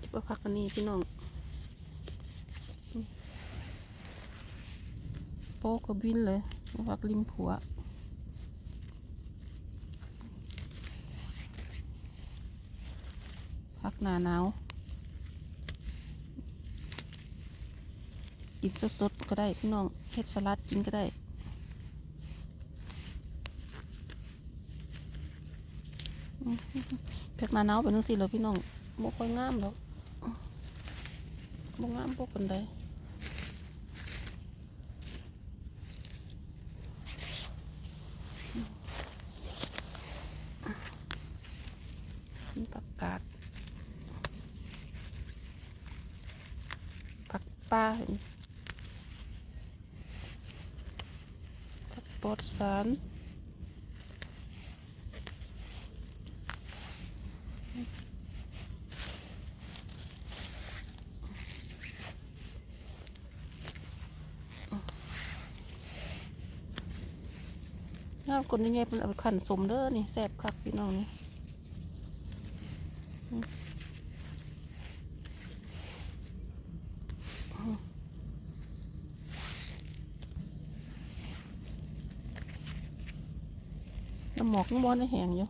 จิบผักอันนี้พี่น้องโป๊กก็บินเลยเอาผักริมผัวผักหนาหนาวกินสดๆก็ได้พี่น้องเฮ็ดสลัดกินก็ได้ แพกหนาหนาวเป็นจังซี่เลยพี่น้องบ่ค่อยงามหรอกบ่งามพวกคนใดมีผักกาดผักป้าเห็นผักปลอดสาร น้ำคนนี้ไงเป็นเอาไปขันสมเด้อนี่แสบคักพี่น้องนี่น้ำหมอกน้ำมอนแห้งอยู่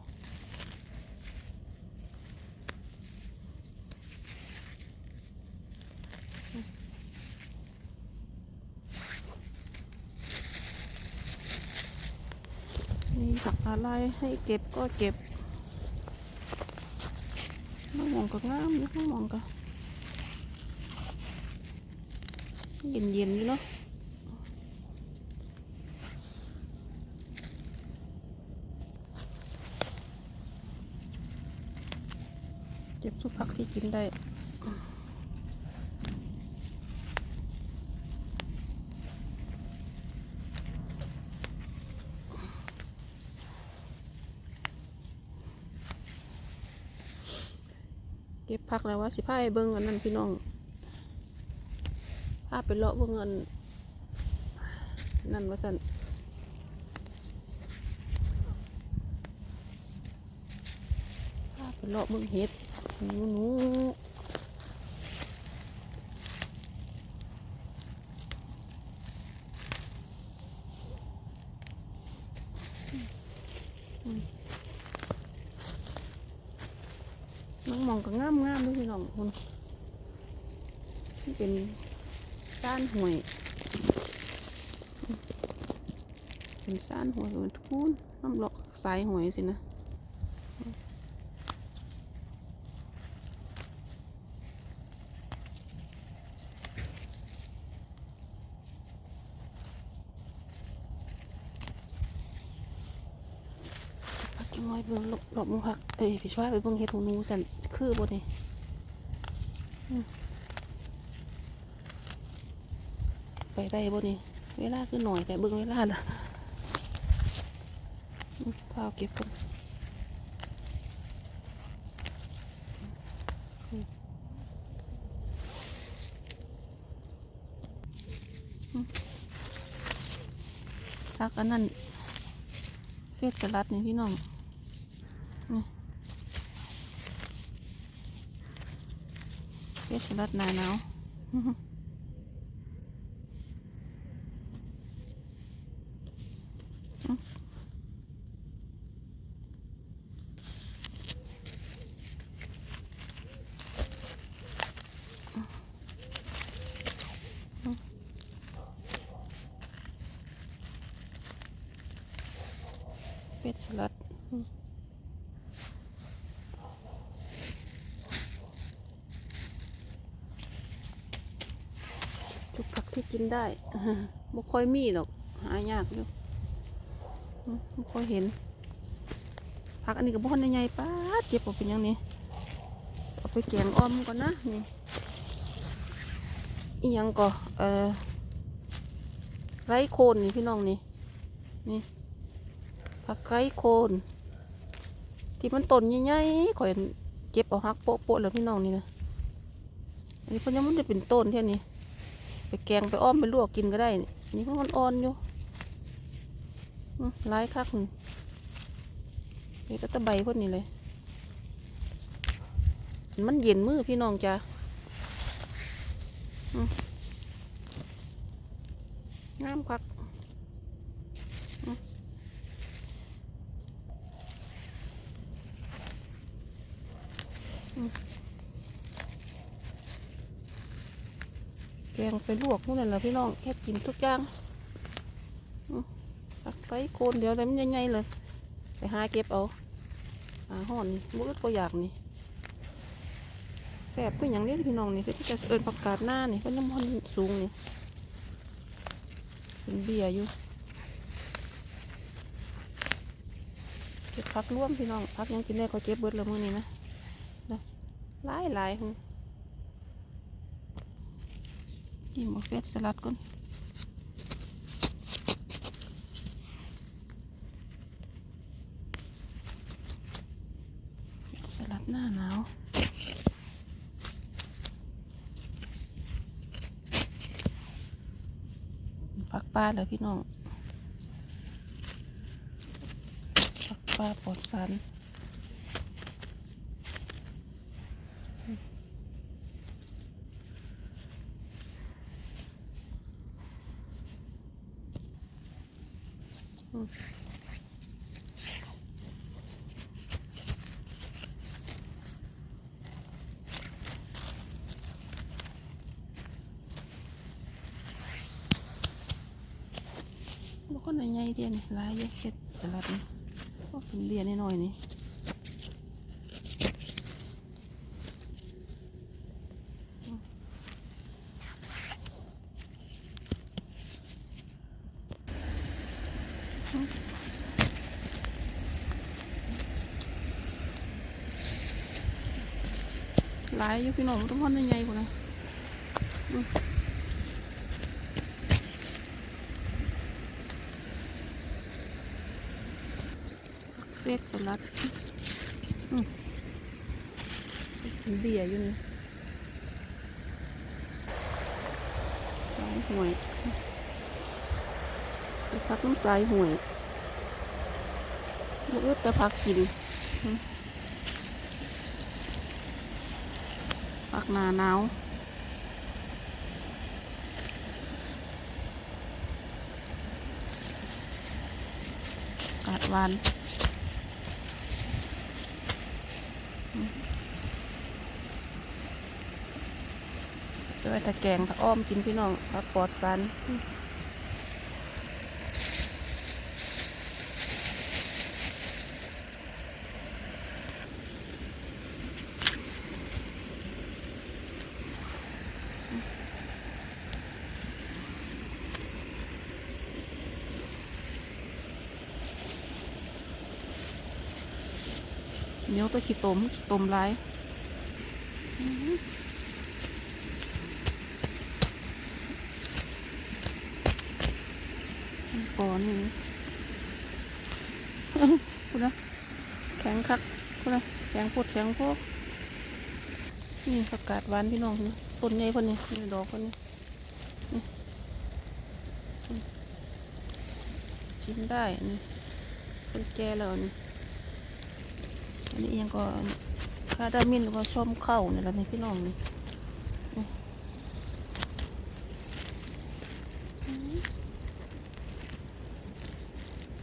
มีผัก อะไรให้เก็บก็เก็บน้ำหมองก็งามอยู่น้ำหมองก็เย็นเย็นๆอยู่เนาะเก็บทุกผักที่กินได้ เก็บพักแล้วว่าสิพาไปเบิ้งอันนั้นพี่น้องพาไปเลาะเบิ่งอันนั่นว่าสั่นพาไปเลาะเบิงเห็ดหนูหนู น้องมองก็งามงามด้วยพี่น้องคุณนี่เป็นซ่านห่วย เป็นซ่านห่วยเป็นทุนน้ำหลอกสายห่วยสินะ นไว้เบิ่งหลบหลบมุพักเอ้ยพี่ช่วยไปเบิ่งเฮ็ดหูนูสันคือบ่นี่ไปได้บ่นี่เวลาคือหน่อยแต่เบิ่งเวลาละอืมข้าวเก็บก่อนพักอันนั้นเฟสสลัดนี่พี่น้อง เฟสสลัดนาหนาวอื้อหืออื้อเฟสสลัดอื้อทุกผั กินได้บ่ค่อยมีหรอก หายากอยู่บ่ค่อยเห็น ผักอันนี้ก็บ่คนใหญ่ๆป้าเจ็บบ่เป็นยังนี่จะเอาไปแกงอ้อมก่อนนะนี่อีหยังก็เออไรโคนนี่พี่น้องนี่นี่ผักไรโคนที่มันต้นใหญ่ๆข่อยเก็บเอาหักโปะๆแล้วพี่น้องนี่นะอันนี้เพิ่นยังมันจะเป็นต้นเท่านี้ ไปแกงไปอ้อมไปลวกกินก็ได้ นี่เพราะมันอ่อนอยู่ร้ายคักนี่ก็ตะใบพวกนี้เลย มันเย็นมือพี่น้องจ้ะงามคักอืมอืม แกงไปลวกนู่นน่ะเหรอพี่น้องแค่กินทุกอย่างตักไปโคนเดี๋ยวมันใหญ่ๆเลย ไปหาเก็บเอาหาห่อนนี่มืดก็อยากนี่แสบก็อย่างนี้พี่น้องนี่คือที่จะเอินผักกาดหน้านี่ก็น้ำมันสูงนี่เป็นเบียร์อยู่เก็บผักร่วมพี่น้องผักยังกินได้ก็เก็บเบิดแล้วมื้อนี้นะนะหลายหลายๆหึกิ นหมกเฟสสลัดก่อนสลัดหน้าหนาวผักปลาเลยพี่น้องผักปลาปลอดสาร บางคนในไงเดียนหลายเยอะเข็ดสลัดนี่ก็เป็นเดียนน้อยนี่ หลายอยู่พี่น้องต้องพ่อนในไงกูนะอืมเฟกสลัดเบียอยู่นี่สายห่วยไปพักน้ำสายห่วยบุอึดแต่พักกินอืมพัก หนาหนาวกาดวานด้วยตะแกงตะอ้อมกินพี่น้องผักปลอดสา เนียวก็ขี้ตมขี้ตมหลายอืมปอนี่พูดนะแข็งคักพูดนะแข็งพูดแข็งพวกนี่ประกาศหวานพี่น้องนี่ต้นใหญ่คนนี้นี่ดอกคนนี้นี่อืมกินได้นี่คนแก่แล้วนี่ นนี้ยังก็คาดามินหรือว่าส้มเข้าเนี่ยแหละนี่พี่น้องนี่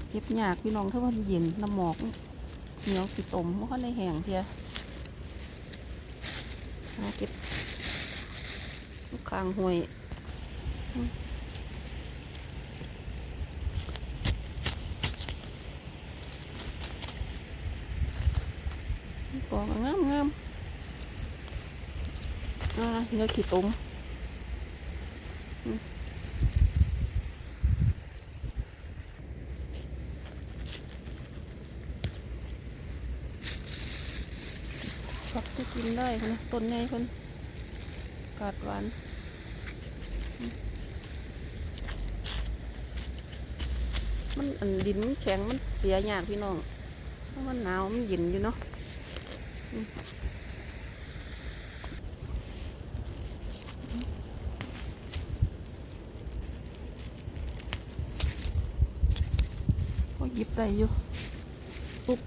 เก็บยากพี่น้องถ้ามันเย็นน้ำหมอกเหนียวสิตมมันก็ในแห้งเทียเก็บลูกคางห่วยอืมป อกงามงามเนื้อขี้ตุ่มอืมผักที่กินได้คนะต้นใหญ่คนกาดหวานมันอันดินมันแข็งมันเสียยากพี่น้องเพราะมันหนาวมันเย็นอยู่เนาะ ก็หยิบได้อยู่ปุ๊บ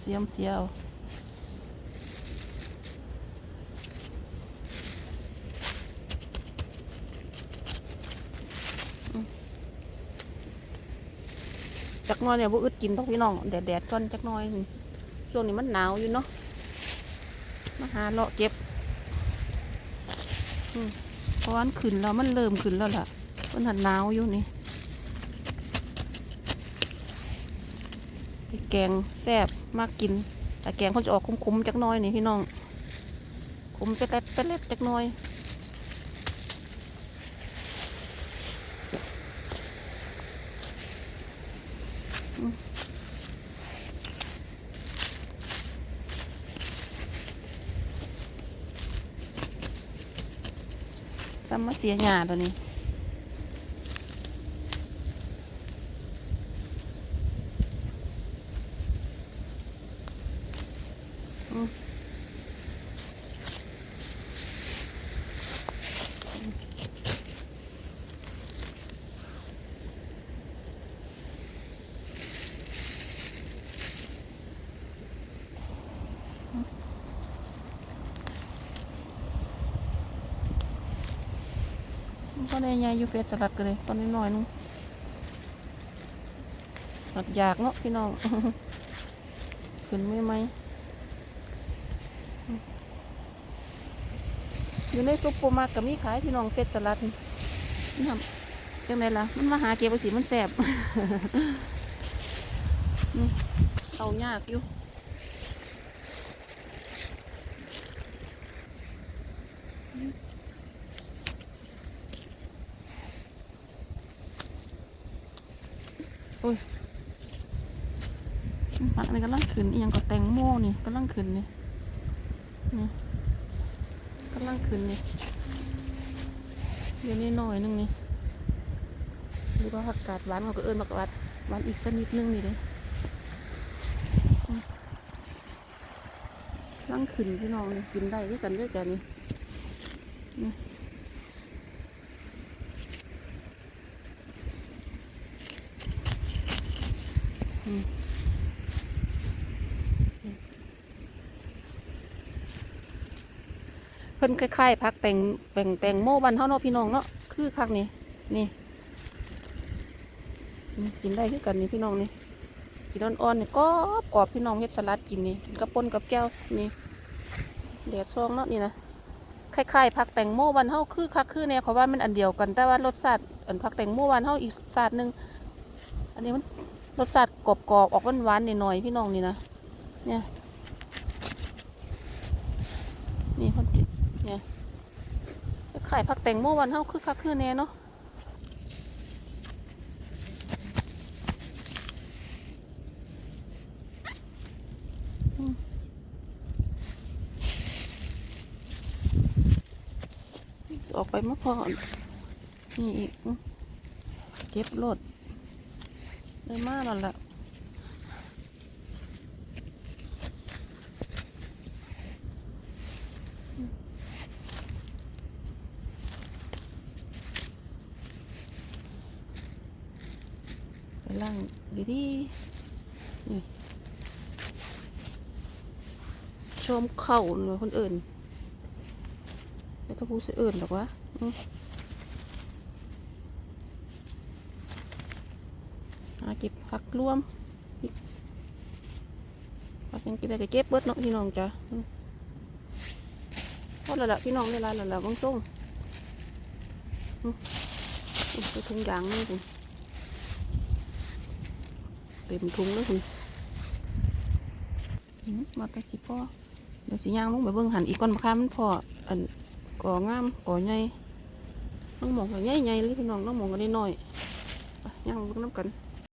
เสียมเสียว น้อยเนี่ยบ่อึดกินต้องพี่น้องแดดแดดก่อนจักหน้อยช่วงนี้มันหนาวอยู่เนาะมาหาเลาะเก็บเพราะวามันขึ้นแล้วมันเริ่มขึ้นแล้วล่ะมันหันหนาวอยู่นี่แกงแซ่บมากกิน แต่แกงเขาจะออกคุ้มๆจักหน้อยนี่พี่น้องคุ้มเป็ดเล็ดเป็ดเล็ดจักหน้อย ซ้ำมาเสียหยาตัวนี้ ก็ได้ยายอยู่เฟสสลัดกันเลยตอนนี้น่อยๆนึงหัดอยากเนาะพี่น้อง ขึ้นไม่ไหมอยู่ในซุปเปอร์มาร์ก็ตก็มีขายพี่น้องเฟสสลัดนี่ทำจังไดล่ะ มันมาหาเก็บภาษีมันแสบนี่เอายากอยู่ อันนี้กำลังขึ้นอีหยังก็แตงโมนี่กำลังขึ้นนี่นี่กำลังขึ้นนี่เดี๋ยวนี้หน่อยหนึงนี่หรือว่าผักกาดหวานเขาก็เอิญผักกาดหวานอีกสักนิดนึงนี่เลยลังขึ้นพี่น้องนี่กินได้ด้วยกันด้วยกันนี่ เพิ่นคล้ายๆพักแต่งแป่งแตงโมบ้านเฮาเนาะพี่น้องเนาะคือคักนี่นี่กินได้คือกันนี่พี่น้องนี่กินอ่อนๆนี่กรอบกรอบพี่น้องเฮ็ดสลัดกินนี่กินกับป่นกับแก้วนี่แดดซองเนาะนี่นะคล้ายๆพักแตงโมบ้านเฮาคือคักคือเนี่ยเขาว่ามันอันเดียวกันแต่ว่ารสชาติอันพักแตงโมบ้านเฮาอีกชาติหนึงอันนี้มันรสชาติกรอบๆออกหวานๆหน่อยๆพี่น้องนี่นะเนี่ยนี่เพิ่น ขายผักแตงโมวันเฮาคือคักคือแน่เนาะออกไปเมื่อพอนี่อีก เก็บรถเลยมากแล้วล่ะ ล่างดีดีๆนี่ชมเข่าหรือคนอื่นแล้วก็ผู้อื่นหรอกวะอาเก็บผักรวมผักยังกินได้ก็เก็บเบิดเนาะพี่น้องจ้ะพอแล้วล่ะพี่น้องเวลาแล้วล่ะบางส่งอืมอุ๊ยไปถุงยางนี่คุณ เต็มถุงแล้วคุณมาตะสิพ่อเดี๋ยวสีย่างลงไปเบิ่งหันอีกก้อนมะขามมันพออันก่องามก่อใหญ่น้องหมองก็ใหญ่ใหญ่เลยพี่น้องน้องหมองก็ได้น้อยย่างลงน้ำกัน